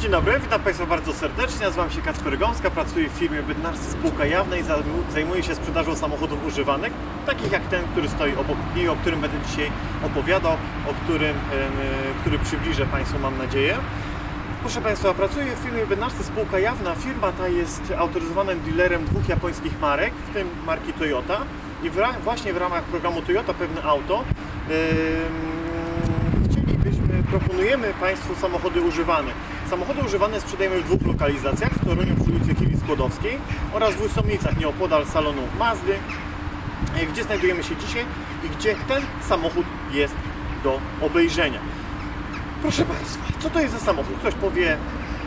Dzień dobry, witam Państwa bardzo serdecznie. Nazywam się Kacper Gąska, pracuję w firmie Bydnarscy Spółka Jawna i zajmu- zajmuję się sprzedażą samochodów używanych, takich jak ten, który stoi obok mnie, o którym będę dzisiaj opowiadał, o którym, e, który przybliżę Państwu, mam nadzieję. Proszę Państwa, pracuję w firmie Bydnarscy Spółka Jawna. Firma ta jest autoryzowanym dealerem dwóch japońskich marek, w tym marki Toyota. I w właśnie w ramach programu Toyota Pewne Auto chcielibyśmy, proponujemy Państwu samochody używane. Samochody używane sprzedajemy w dwóch lokalizacjach, w Toruniu przy ulicy Chili Skłodowskiej oraz w Łysomnicach, nieopodal salonu Mazdy, e, gdzie znajdujemy się dzisiaj i gdzie ten samochód jest do obejrzenia. Proszę Państwa, co to jest za samochód? Ktoś powie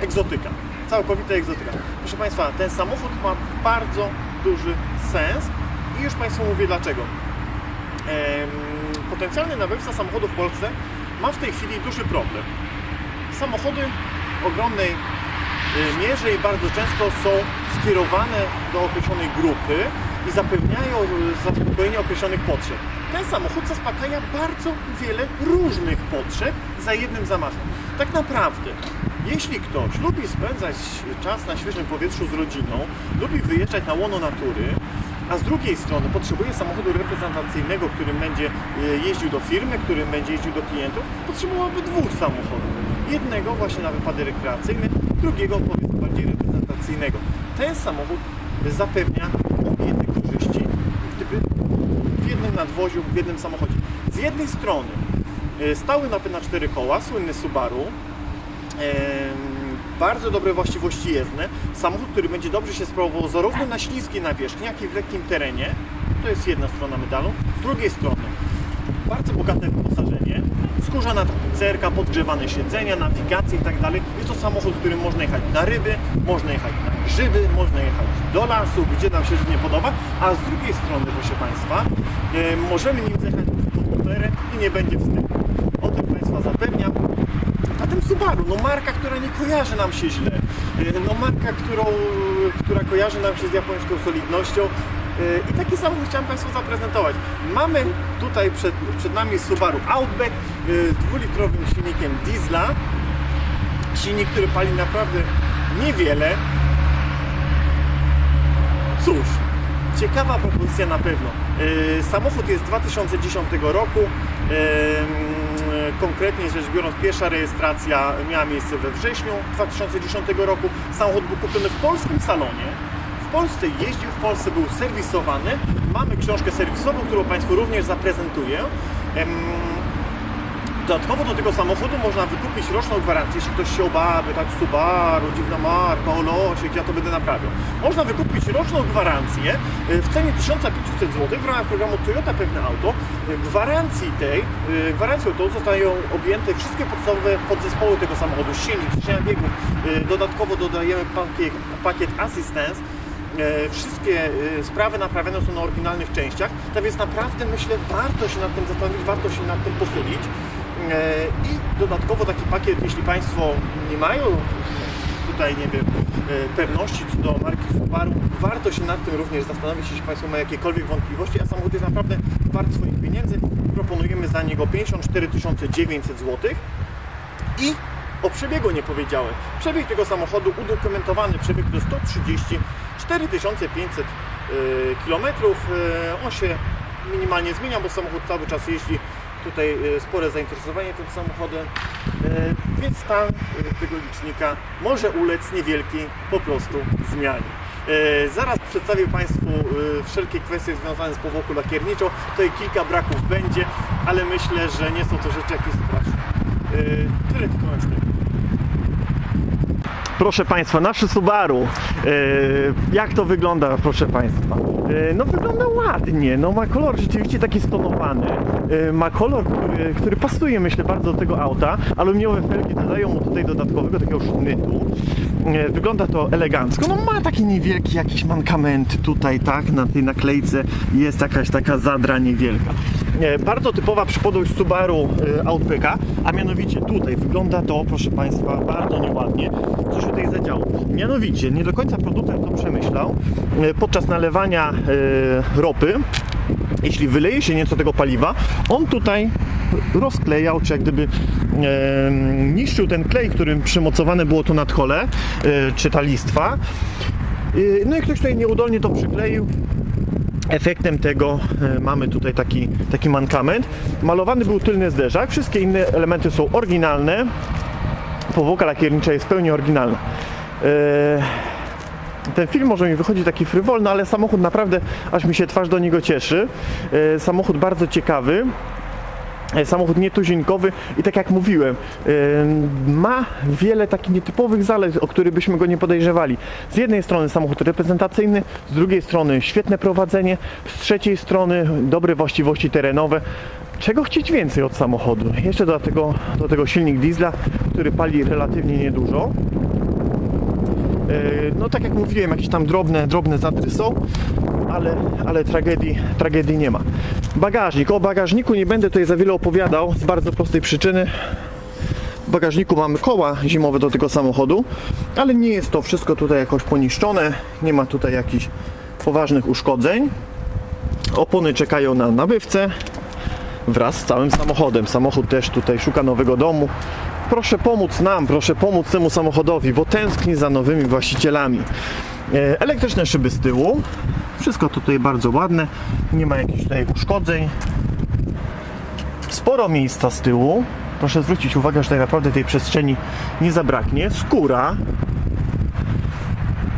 egzotyka, całkowita egzotyka. Proszę Państwa, ten samochód ma bardzo duży sens i już Państwu mówię dlaczego. Potencjalny nabywca samochodu w Polsce ma w tej chwili duży problem. Samochody ogromnej y, mierze i bardzo często są skierowane do określonej grupy i zapewniają y, zaspokojenie określonych potrzeb. Ten samochód zaspokaja bardzo wiele różnych potrzeb za jednym zamachem. Tak naprawdę, jeśli ktoś lubi spędzać czas na świeżym powietrzu z rodziną, lubi wyjeżdżać na łono natury, a z drugiej strony potrzebuje samochodu reprezentacyjnego, którym będzie e, jeździł do firmy, którym będzie jeździł do klientów, potrzebowałby dwóch samochodów. Jednego właśnie na wypady rekreacyjne, drugiego powiedzmy bardziej reprezentacyjnego. Ten samochód zapewnia obie te korzyści, gdyby w jednym nadwoziu, w jednym samochodzie. Z jednej strony e, stały napęd na cztery koła, słynny Subaru, bardzo dobre właściwości jezdne. Samochód, który będzie dobrze się sprawował zarówno na śliskiej nawierzchni, jak i w lekkim terenie. To jest jedna strona medalu. Z drugiej strony bardzo bogate wyposażenie, skórzana tapicerka, podgrzewane siedzenia, nawigacje i tak. Jest to samochód, którym można jechać na ryby, można jechać na grzyby, można jechać do lasu, gdzie nam się nie podoba, a z drugiej strony, proszę Państwa, e, możemy nim zjechać pod motorem i nie będzie wstydu. O tym Państwa zapewniam. A tym Subaru, no marka, która nie kojarzy nam się źle. Yy, No marka, którą, która kojarzy nam się z japońską solidnością. Yy, I taki samochód chciałem Państwu zaprezentować. Mamy tutaj przed, przed nami Subaru Outback z dwulitrowym silnikiem diesla. Silnik, który pali naprawdę niewiele. Cóż, ciekawa propozycja na pewno. Yy, Samochód jest z 2010 roku. Yy, Konkretnie rzecz biorąc, pierwsza rejestracja miała miejsce we wrześniu 2010 roku. Samochód był kupiony w polskim salonie. Polsce jeździł, w Polsce był serwisowany. Mamy książkę serwisową, którą Państwu również zaprezentuję. Dodatkowo do tego samochodu można wykupić roczną gwarancję, jeśli ktoś się obawy, tak Subaru, dziwna marka, o losie, gdzie ja to będę naprawiał. Można wykupić roczną gwarancję y, w cenie 1500 zł w ramach programu Toyota Pewne Auto. Y, Gwarancji tej, y, gwarancją tą zostają objęte wszystkie podstawowe podzespoły tego samochodu, silnik, ciśnienia biegów. Dodatkowo dodajemy pakiet, pakiet Assistance. E, Wszystkie e, sprawy naprawione są na oryginalnych częściach, tak więc naprawdę myślę, warto się nad tym zastanowić, warto się nad tym pochylić. E, I dodatkowo taki pakiet, jeśli Państwo nie mają tutaj, nie wiem, pewności co do marki Subaru, warto się nad tym również zastanowić, jeśli Państwo mają jakiekolwiek wątpliwości, a samochód jest naprawdę wart swoich pieniędzy. Proponujemy za niego 54 900 zł. I o przebiegu nie powiedziałem. Przebieg tego samochodu udokumentowany przebieg to 134 500 km. On się minimalnie zmienia, bo samochód cały czas jeździ. Tutaj e, spore zainteresowanie tym samochodem, e, więc stan e, tego licznika może ulec niewielkiej po prostu zmianie. Zaraz przedstawię Państwu wszelkie kwestie związane z powłoką lakierniczą. Tutaj kilka braków będzie, ale myślę, że nie są to rzeczy jakieś straszne. Tyle tylko na wstępie. Proszę Państwa, nasze Subaru, yy, jak to wygląda, proszę Państwa? Yy, no wygląda ładnie, no ma kolor rzeczywiście taki stonowany, yy, ma kolor, który, który pasuje myślę bardzo do tego auta, aluminiowe felgi dodają mu tutaj dodatkowego takiego sznytu, wygląda to elegancko, no ma taki niewielki jakiś mankament tutaj, tak, na tej naklejce. Jest jakaś taka zadra niewielka. Yy, bardzo typowa przypadłość Subaru yy, Outbacka, a mianowicie tutaj wygląda to, proszę Państwa, bardzo nieładnie, co się tutaj zadziało. Mianowicie, nie do końca producent to przemyślał. E, Podczas nalewania e, ropy jeśli wyleje się nieco tego paliwa, on tutaj rozklejał, czy jak gdyby e, niszczył ten klej, którym przymocowane było to nadchole, e, czy ta listwa. E, no i ktoś tutaj nieudolnie to przykleił. Efektem tego e, mamy tutaj taki, taki mankament. Malowany był tylny zderzak, wszystkie inne elementy są oryginalne. Powłoka lakiernicza jest w pełni oryginalna. E, ten film może mi wychodzi taki frywolny, ale samochód naprawdę, aż mi się twarz do niego cieszy. E, Samochód bardzo ciekawy. Samochód nietuzinkowy i tak jak mówiłem, ma wiele takich nietypowych zalet, o których byśmy go nie podejrzewali. Z jednej strony samochód reprezentacyjny, z drugiej strony świetne prowadzenie, z trzeciej strony dobre właściwości terenowe. Czego chcieć więcej od samochodu? Jeszcze do tego, do tego silnik diesla, który pali relatywnie niedużo. E, No tak jak mówiłem, jakieś tam drobne, drobne zatry są, ale, ale tragedii, tragedii nie ma. Bagażnik. O bagażniku nie będę tutaj za wiele opowiadał z bardzo prostej przyczyny. W bagażniku mamy koła zimowe do tego samochodu, ale nie jest to wszystko tutaj jakoś poniszczone. Nie ma tutaj jakichś poważnych uszkodzeń. Opony czekają na nabywcę wraz z całym samochodem. Samochód też tutaj szuka nowego domu. Proszę pomóc nam, proszę pomóc temu samochodowi, bo tęskni za nowymi właścicielami. E, Elektryczne szyby z tyłu. Wszystko tutaj bardzo ładne. Nie ma jakichś tutaj uszkodzeń. Sporo miejsca z tyłu. Proszę zwrócić uwagę, że tutaj naprawdę tej przestrzeni nie zabraknie. Skóra.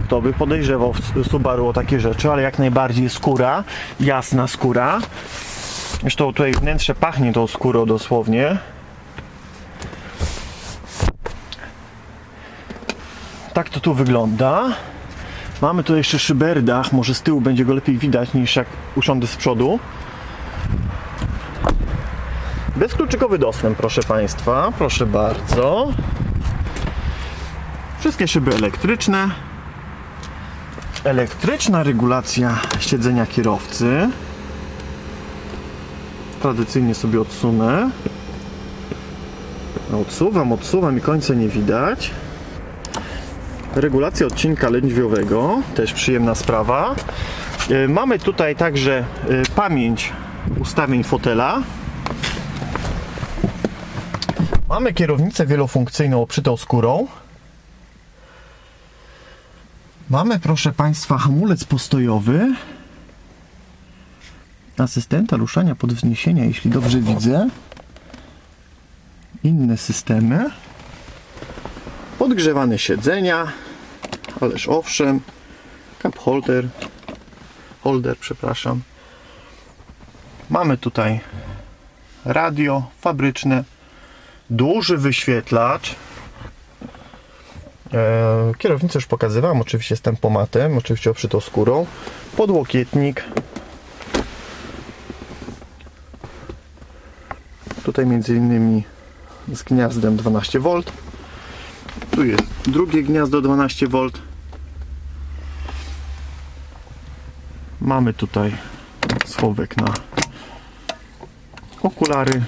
Kto by podejrzewał w Subaru o takie rzeczy, ale jak najbardziej skóra. Jasna skóra. Zresztą tutaj wnętrze pachnie tą skórą dosłownie. Tak to tu wygląda. Mamy tu jeszcze szyberdach, może z tyłu będzie go lepiej widać niż jak usiądę z przodu. Bezkluczykowy dostęp, proszę Państwa, proszę bardzo. Wszystkie szyby elektryczne. Elektryczna regulacja siedzenia kierowcy. Tradycyjnie sobie odsunę. Odsuwam, odsuwam i końca nie widać. Regulacja odcinka lędźwiowego, też przyjemna sprawa. E, Mamy tutaj także e, pamięć ustawień fotela. Mamy kierownicę wielofunkcyjną obszytą skórą. Mamy, proszę Państwa, hamulec postojowy. Asystenta ruszania podwzniesienia, jeśli dobrze widzę. Inne systemy. Podgrzewane siedzenia. Ależ owszem. Cup holder. Holder, przepraszam. Mamy tutaj radio fabryczne. Duży wyświetlacz. E, kierownicę już pokazywałem, oczywiście z tempomatem, oczywiście obszytą skórą. Podłokietnik. Tutaj między innymi z gniazdem 12V. Tu jest drugie gniazdo 12V. Mamy tutaj schowek na okulary.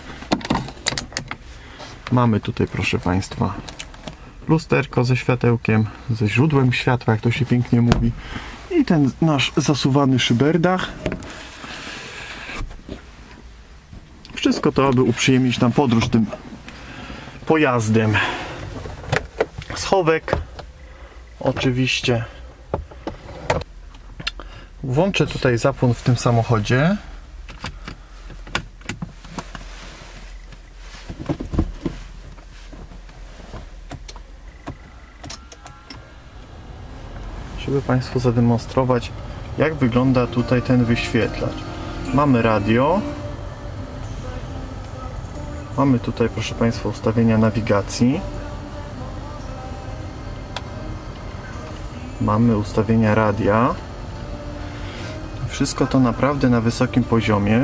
Mamy tutaj, proszę Państwa, lusterko ze światełkiem, ze źródłem światła, jak to się pięknie mówi. I ten nasz zasuwany szyberdach. Wszystko to, aby uprzyjemnić nam podróż tym pojazdem. Schowek, oczywiście. Włączę tutaj zapłon w tym samochodzie. Żeby Państwu zademonstrować, jak wygląda tutaj ten wyświetlacz. Mamy radio. Mamy tutaj, proszę Państwa, ustawienia nawigacji. Mamy ustawienia radia. Wszystko to naprawdę na wysokim poziomie.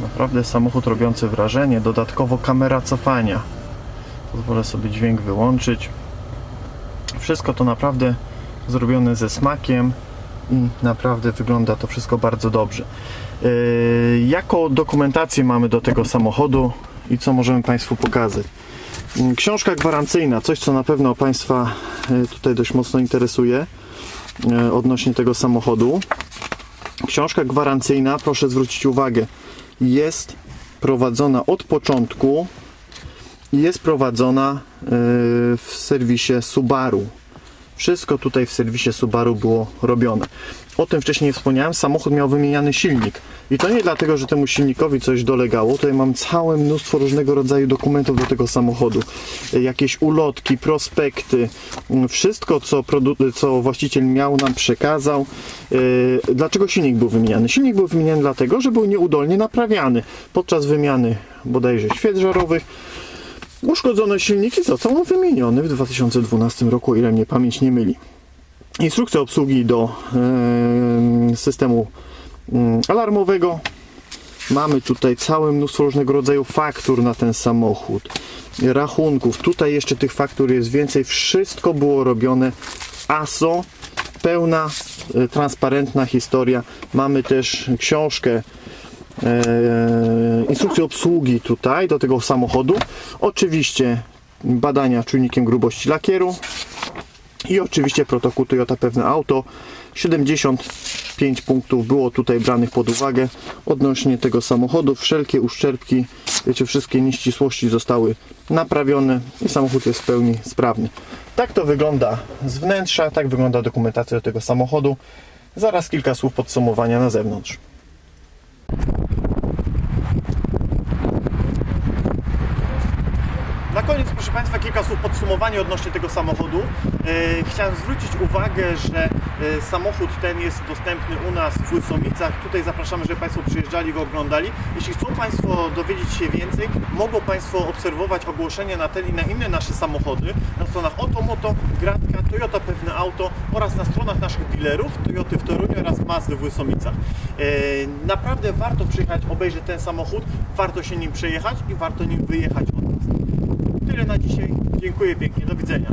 Naprawdę samochód robiący wrażenie. Dodatkowo kamera cofania. Pozwolę sobie dźwięk wyłączyć. Wszystko to naprawdę zrobione ze smakiem i naprawdę wygląda to wszystko bardzo dobrze. Yy, jaką dokumentację mamy do tego samochodu i co możemy Państwu pokazać? Mm, Książka gwarancyjna, coś co na pewno Państwa e, tutaj dość mocno interesuje e, odnośnie tego samochodu. Książka gwarancyjna, proszę zwrócić uwagę, jest prowadzona od początku i jest prowadzona e, w serwisie Subaru. Wszystko tutaj w serwisie Subaru było robione. O tym wcześniej nie wspomniałem, samochód miał wymieniany silnik. I to nie dlatego, że temu silnikowi coś dolegało. Tutaj mam całe mnóstwo różnego rodzaju dokumentów do tego samochodu. Jakieś ulotki, prospekty, mm, wszystko co, co właściciel miał nam przekazał. E, Dlaczego silnik był wymieniany? Silnik był wymieniany dlatego, że był nieudolnie naprawiany. Podczas wymiany bodajże świec żarowych uszkodzone silniki został wymieniony w 2012 roku, ile mnie pamięć nie myli. Instrukcja obsługi do em, systemu em, alarmowego. Mamy tutaj całe mnóstwo różnego rodzaju faktur na ten samochód, rachunków. Tutaj jeszcze tych faktur jest więcej. Wszystko było robione ASO. Pełna, e, transparentna historia. Mamy też książkę instrukcję obsługi tutaj do tego samochodu. Oczywiście badania czujnikiem grubości lakieru i oczywiście protokół Toyota Pewne Auto. 75 punktów było tutaj branych pod uwagę odnośnie tego samochodu. Wszelkie uszczerbki, wiecie, wszystkie nieścisłości zostały naprawione i samochód jest w pełni sprawny. Tak to wygląda z wnętrza, tak wygląda dokumentacja do tego samochodu. Zaraz kilka słów podsumowania na zewnątrz. Na koniec, proszę Państwa, kilka słów podsumowania odnośnie tego samochodu. E, chciałem zwrócić uwagę, że e, samochód ten jest dostępny u nas w Łysomicach. Tutaj zapraszamy, żeby Państwo przyjeżdżali go oglądali. Jeśli chcą Państwo dowiedzieć się więcej, mogą Państwo obserwować ogłoszenia na ten i na inne nasze samochody na stronach Otomoto, Gratka, Toyota Pewne Auto oraz na stronach naszych dealerów Toyoty w Toruniu oraz Mazdy w Łysomicach. E, Naprawdę warto przyjechać, obejrzeć ten samochód, warto się nim przejechać i warto nim wyjechać. Tyle na dzisiaj. Dziękuję pięknie. Do widzenia.